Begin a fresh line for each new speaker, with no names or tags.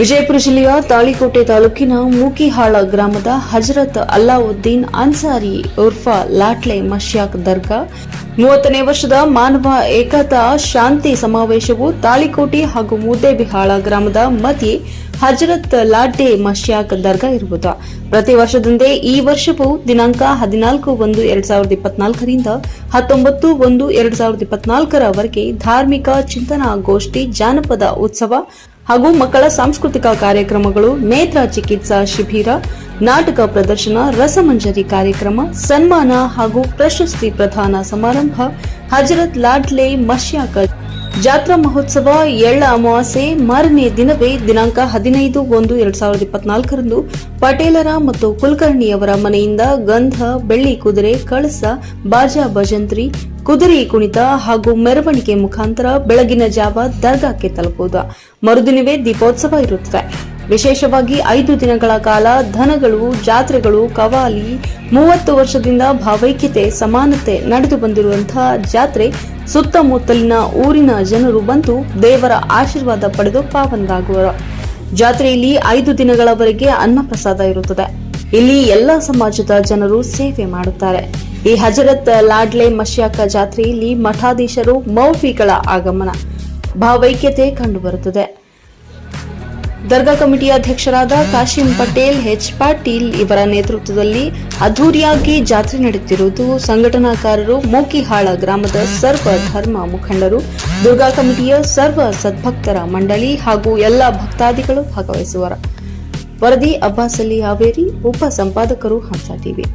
ವಿಜಯಪುರ ಜಿಲ್ಲೆಯ ತಾಳಿಕೋಟೆ ತಾಲೂಕಿನ ಮೂಕಿಹಾಳ ಗ್ರಾಮದ ಹಜರತ್ ಅಲ್ಲಾವುದ್ದೀನ್ ಅನ್ಸಾರಿ ಉರ್ಫಾ ಲಾಟ್ಲೆ ಮಶ್ಯಾಕ್ ದರ್ಗಾ. ಮೂವತ್ತನೇ ವರ್ಷದ ಮಾನವ ಏಕತಾ ಶಾಂತಿ ಸಮಾವೇಶವು ತಾಳಿಕೋಟೆ ಹಾಗೂ ಮುದ್ದೇಬಿಹಾಳ ಗ್ರಾಮದ ಮಧ್ಯೆ ಹಜರತ್ ಲಾಡ್ಡೆ ಮಶ್ಯಾಕ್ ದರ್ಗಾ ಇರುವುದು. ಪ್ರತಿ ವರ್ಷದಂತೆ ಈ ವರ್ಷವೂ ದಿನಾಂಕ ಹದಿನಾಲ್ಕು ಒಂದು ಎರಡ್ ಸಾವಿರದ ಇಪ್ಪತ್ನಾಲ್ಕರಿಂದ ಹತ್ತೊಂಬತ್ತು ಒಂದು ಎರಡ್ ಸಾವಿರದ ಇಪ್ಪತ್ನಾಲ್ಕರವರೆಗೆ ಧಾರ್ಮಿಕ ಚಿಂತನಾ ಗೋಷ್ಠಿ ಜಾನಪದ ಉತ್ಸವ ಹಾಗೂ ಮಕ್ಕಳ ಸಾಂಸ್ಕೃತಿಕ ಕಾರ್ಯಕ್ರಮಗಳು, ನೇತ್ರ ಚಿಕಿತ್ಸಾ ಶಿಬಿರ, ನಾಟಕ ಪ್ರದರ್ಶನ, ರಸಮಂಜರಿ ಕಾರ್ಯಕ್ರಮ, ಸನ್ಮಾನ ಹಾಗೂ ಪ್ರಶಸ್ತಿ ಪ್ರದಾನ ಸಮಾರಂಭ, ಹಜರತ್ ಲಾಡ್ಲೆ ಮಶ್ಯಾಕ ಜಾತ್ರಾ ಮಹೋತ್ಸವ ಎಳ್ಳ ಅಮಾವಾಸ್ಯೆ ಮಾರನೇ ದಿನವೇ ದಿನಾಂಕ ಹದಿನೈದು ಒಂದು ಎರಡ್ ಸಾವಿರದ ಇಪ್ಪತ್ನಾಲ್ಕರಂದು ಪಟೇಲರ ಮತ್ತು ಕುಲಕರ್ಣಿಯವರ ಮನೆಯಿಂದ ಗಂಧ, ಬೆಳ್ಳಿ ಕುದುರೆ, ಕಳಸ, ಬಾಜಾ ಭಜಂತ್ರಿ, ಕುದುರೆ ಕುಣಿತ ಹಾಗೂ ಮೆರವಣಿಗೆ ಮುಖಾಂತರ ಬೆಳಗಿನ ಜಾವ ದರ್ಗಾಕ್ಕೆ ತಲುಪುವುದು ಮರುದಿನವೇ ದೀಪೋತ್ಸವ ಇರುತ್ತದೆ. ವಿಶೇಷವಾಗಿ ಐದು ದಿನಗಳ ಕಾಲ ಧನಗಳು ಜಾತ್ರೆಗಳು, ಕವಾಲಿ, ಮೂವತ್ತು ವರ್ಷದಿಂದ ಭಾವೈಕ್ಯತೆ, ಸಮಾನತೆ ನಡೆದು ಬಂದಿರುವಂತಹ ಜಾತ್ರೆ ಸುತ್ತಮುತ್ತಲಿನ ಊರಿನ ಜನರು ಬಂದು ದೇವರ ಆಶೀರ್ವಾದ ಪಡೆದು ಪಾವನರಾಗುವರು. ಜಾತ್ರೆಯಲ್ಲಿ ಐದು ದಿನಗಳವರೆಗೆ ಅನ್ನಪ್ರಸಾದ ಇರುತ್ತದೆ. ಇಲ್ಲಿ ಎಲ್ಲ ಸಮಾಜದ ಜನರು ಸೇವೆ ಮಾಡುತ್ತಾರೆ. ಈ ಹಜರತ್ ಲಾಡ್ಲೆ ಮಶ್ಯಾಕ ಜಾತ್ರೆಯಲ್ಲಿ ಮಠಾಧೀಶರು ಮೌಫಿಗಳ ಆಗಮನ. ಭಾವೈಕ್ಯತೆ ಕಂಡುಬರುತ್ತದೆ. ದರ್ಗಾ ಕಮಿಟಿ ಅಧ್ಯಕ್ಷರಾದ ಕಾಶಿಂ ಪಟೇಲ್, ಹೆಚ್ ಪಾಟೀಲ್ ಇವರ ನೇತೃತ್ವದಲ್ಲಿ ಅದ್ದೂರಿಯಾಗಿ ಜಾತ್ರೆ ನಡೆಯುತ್ತಿರುವುದು ಸಂಘಟನಾಕಾರರು ಮೋಕಿಹಾಳ ಗ್ರಾಮದ ಸರ್ವ ಧರ್ಮ ಮುಖಂಡರು, ದುರ್ಗಾ ಕಮಿಟಿಯ ಸರ್ವ ಸದ್ಭಕ್ತರ ಮಂಡಳಿ ಹಾಗೂ ಎಲ್ಲ ಭಕ್ತಾದಿಗಳು ಭಾಗವಹಿಸುವರು. ವರದಿ ಅಬ್ಬಾಸ್ ಅಲಿ ಹಾವೇರಿ, ಉಪ ಸಂಪಾದಕರು ಹಂಸ ಟಿವಿ.